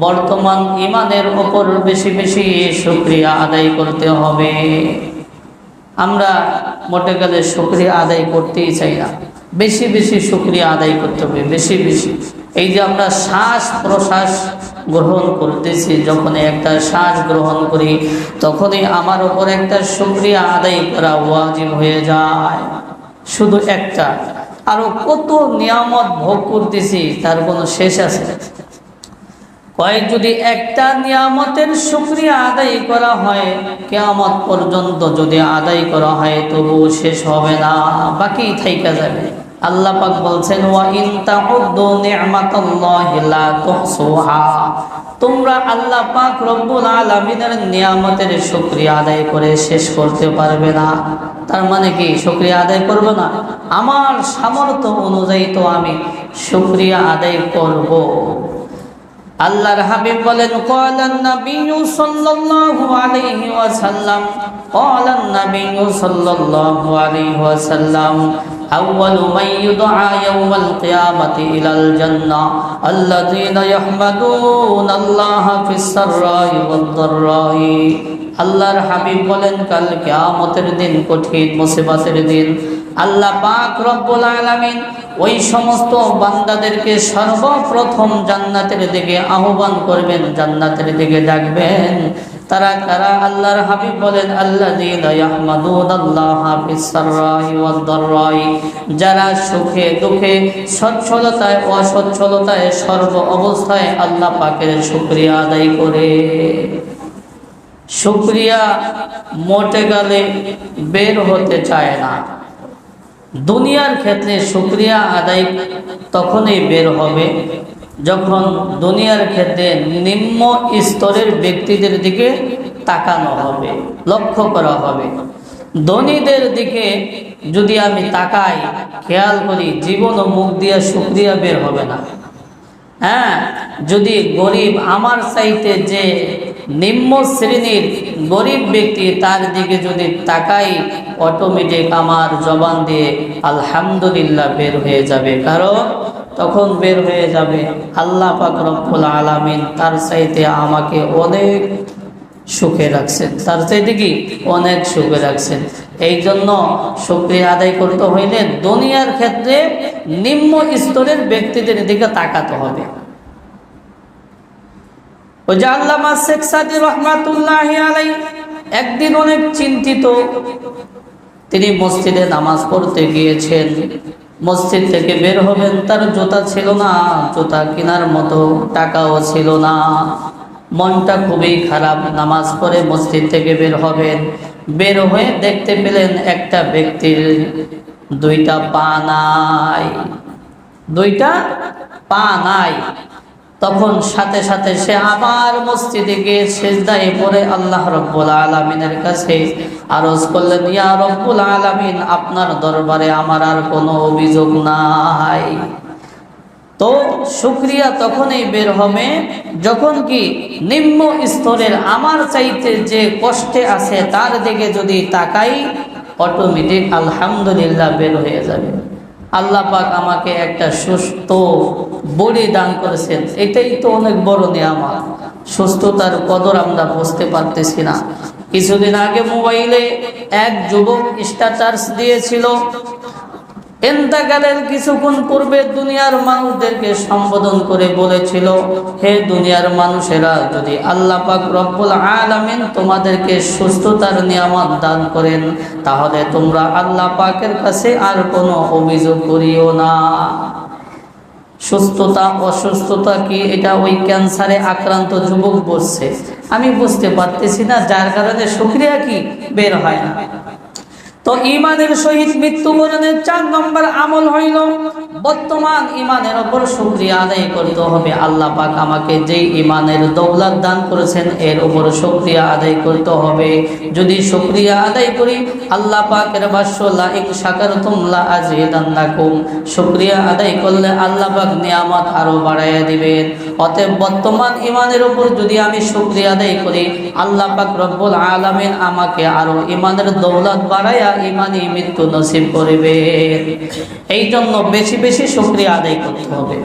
বর্তমান ইমানের ওপর বেশি বেশি শুক্রিয়া আদায় করতে হবে। আমরা মোটে গেলে শুক্রিয়া আদায় করতেই চাই না। বেশি বেশি শুক্রিয়া আদায় করতে হবে, বেশি বেশি। এই যে আমরা শ্বাস প্রশ্বাস গ্রহণ করতেছি যখন একটা শ্বাস গ্রহণ করি, তখনই আমার ওপর একটা শুক্রিয়া আদায় করা ওয়াজিব হয়ে যায়। শুধু একটা। আরও কত নিয়ামত ভোগ করতেছি, তার কোনো শেষ আছে? কয়েক যদি একটা নিয়ামতের শুক্রিয়া আদায় করা হয়, কেয়ামত পর্যন্ত যদি আদায় করা হয় তবু শেষ হবে না, বাকি থাইকা যাবে। আল্লাহ পাক বলছেন, ওয়া ইন তোমরা আল্লাহ পাক রব্বুল আলামিনের নিয়ামতের শুকরিয়া আদায় করে শেষ করতে পারবে না। তার মানে কি, শুকরিয়া আদায় করবে না? আমার সামর্থ্য অনুযায়ী তো আমি শুকরিয়া আদায় করব। আল্লাহর হাবিব বলেন ক্বালান নাবিয়্যু সাল্লাল্লাহু আলাইহি ওয়াসাল্লাম ক্বালান নাবিয়্যু সাল্লাল্লাহু আলাইহি ওয়াসাল্লাম, আউয়ালু মান ইউদআ ইয়াওমাল কিয়ামাতি ইলাল জান্নাহ আল্লাযীনা ইয়াহমাদুনাল্লাহা ফিস সাররাই ওয়াদ দাররাই আল্লাহর হাবিব বলেন, কাল কিয়ামতের দিন, কঠিন মুসিবতের দিন আল্লাহ পাক রব্বুল আলামিন ওই সমস্ত বান্দাদেরকে সর্বপ্রথম জান্নাতের দিকে আহ্বান করবেন, জান্নাতের দিকে ডাকবেন। তারা কারা? আল্লাহর হাবিব বলেন ওয়াদ-দাররাই। যারা সুখে দুঃখে, সচ্ছলতায় অসচ্ছলতায় সর্ব অবস্থায় আল্লাহ পাকের শুকরিয়া আদায় করে। শুক্রিয়া মোটে গেলে বের হতে চায় না। দুনিয়ার ক্ষেত্রে শুক্রিয়া আদায় তখনই বের হবে যখন দুনিয়ার ক্ষেত্রে নিম্ন স্তরের ব্যক্তিদের দিকে তাকানো হবে, লক্ষ্য করা হবে। ধনীদের দিকে যদি আমি তাকাই, খেয়াল করি, জীবন ও মুখ দিয়ে শুক্রিয়া বের হবে না। হ্যাঁ যদি গরিব আমার চাইতে যে নিম্ন শ্রেণির গরিব ব্যক্তি তার দিকে যদি তাকাই অটোমেটিক আমার জবান দিয়ে আলহামদুলিল্লাহ বের হয়ে যাবে। কারণ তখন বের হয়ে যাবে। আল্লাহ পাক রব্বুল আলামিন তার চাইতে আমাকে অনেক সুখে রাখছেন। তার চাইতে কি? অনেক সুখে রাখছেন। এই জন্য শুক্রিয়া আদায় করতে হইলে দুনিয়ার ক্ষেত্রে নিম্ন স্তরের ব্যক্তিদের দিকে তাকাতে হবে। ওই যে আল্লামা শেখ একদিন অনেক চিন্তিত। তিনি মসজিদে নামাজ পড়তে গিয়েছেন। মসজিদ থেকে বের হবেন, তার জুতা ছিল না, জুতা কেনার মতো, টাকাও ছিল না। মনটা খুবই খারাপ, নামাজ পড়ে মসজিদ থেকে বের হবেন। বের হয়ে দেখতে পেলেন একটা ব্যক্তির দুইটা পা নাই। দুইটা পা নাই। তখন সাথে সাথে সে আবার মসজিদে গিয়ে সেজদায় পড়ে আল্লাহ রব্বুল আলমিনের কাছে আরজ করলেন, ইয়া রব্বুল আলমিন, আপনার দরবারে আমার আর কোনো অভিযোগ নাই। তো শুক্রিয়া তখনই বের হবে যখন কি নিম্ন স্তরের আমার চাইতে যে কষ্টে আছে তার দিকে যদি তাকাই অটোমেটিক আলহামদুলিল্লাহ বের হয়ে যাবে। আল্লাহ পাক আমাকে একটা সুস্থ বডি দান করেছেন। এটাই তো অনেক বড় নিয়ামত। সুস্থতার কদর আমরা বুঝতে পারতেছি না। কিছুদিন আগে মোবাইলে এক যুবক স্ট্যাটাস দিয়েছিল এন্তাকালের কিছুক্ষণ পূর্বে দুনিয়ার মানুষদেরকে সম্বোধন করে বলেছিল, হে দুনিয়ার মানুষেরা, যদি আল্লাহ পাক রব্বুল আলামিন তোমাদেরকে সুস্থতার নিয়ামত দান করেন, তাহলে তোমরা আল্লাহ পাকের কাছে আর কোনো অভিযোগ করিও না। সুস্থতা, অসুস্থতা কি? এটা ওই ক্যান্সারে আক্রান্ত যুবক বসছে আমি বুঝতে পারতেছি না, যার কারণে সুক্রিয়া কি? বের হয় না। তো ইমানের সহিত মৃত্যুবরণের চার নম্বর আমল হইল বর্তমান ইমানের ওপর শুক্রিয়া আদায় করতে হবে। আল্লাহ পাক আমাকে যে ইমানের দৌলত দান করেছেন, এর উপর শুক্রিয়া আদায় করতে হবে। যদি শুক্রিয়া আদায় করি, আল্লাহ পাকের ভাষ্য লা ইক শাকারতুম লা আযীদান্নাকুম শুক্রিয়া আদায় করলে আল্লাহ পাক নিয়ামত আরও বাড়াইয়া দিবেন। অতএব বর্তমান ইমানের উপর যদি আমি শুক্রিয়া আদায় করি, আল্লাহ পাক রব্বুল আলামিন আমাকে আরও ইমানের দৌলত বাড়াইয়া ইমানি মৃত্যু নসিব করিবে এই জন্য বেশি বেশি বেশি শুক্রিয়া আদায় করতে হবে।